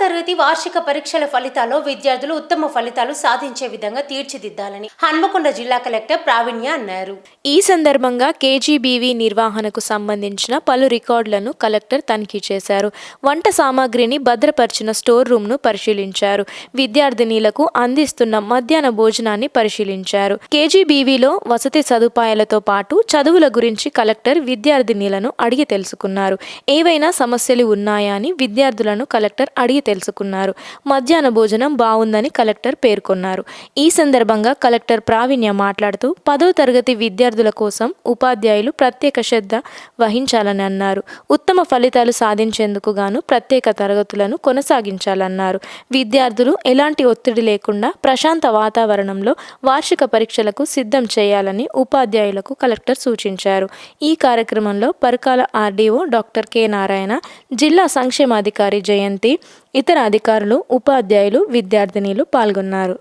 తరగతి వార్షిక పరీక్షల ఫలితాల్లో విద్యార్థులు ఉత్తమ ఫలితాలు సాధించే విధంగా తీర్చిదిద్దాలని హన్మకొండ జిల్లా కలెక్టర్ ప్రావీణ్య అన్నారు. ఈ సందర్భంగా కేజీబీవీ నిర్వహణకు సంబంధించిన పలు రికార్డులను కలెక్టర్ తనిఖీ చేశారు. వంట సామాగ్రిని భద్రపరిచిన స్టోర్ రూమ్ను పరిశీలించారు. విద్యార్థినీలకు అందిస్తున్న మధ్యాహ్న భోజనాన్ని పరిశీలించారు. కేజీబీవీలో వసతి సదుపాయాలతో పాటు చదువుల గురించి కలెక్టర్ విద్యార్థినీలను అడిగి తెలుసుకున్నారు. ఏవైనా సమస్యలు ఉన్నాయా అని విద్యార్థులను కలెక్టర్ అడిగి తెలుసుకున్నారు. మధ్యాహ్న భోజనం బాగుందని కలెక్టర్ పేర్కొన్నారు. ఈ సందర్భంగా కలెక్టర్ ప్రావీణ్య మాట్లాడుతూ పదో తరగతి విద్యార్థుల కోసం ఉపాధ్యాయులు ప్రత్యేక శ్రద్ధ వహించాలని అన్నారు. ఉత్తమ ఫలితాలు సాధించేందుకు గాను ప్రత్యేక తరగతులను కొనసాగించాలన్నారు. విద్యార్థులు ఎలాంటి ఒత్తిడి లేకుండా ప్రశాంత వాతావరణంలో వార్షిక పరీక్షలకు సిద్ధం చేయాలని ఉపాధ్యాయులకు కలెక్టర్ సూచించారు. ఈ కార్యక్రమంలో Parakala RDO doctor K Narayana జిల్లా సంక్షేమాధికారి జయంతి ఇతర అధికారులు ఉపాధ్యాయులు విద్యార్థినీలు పాల్గొన్నారు.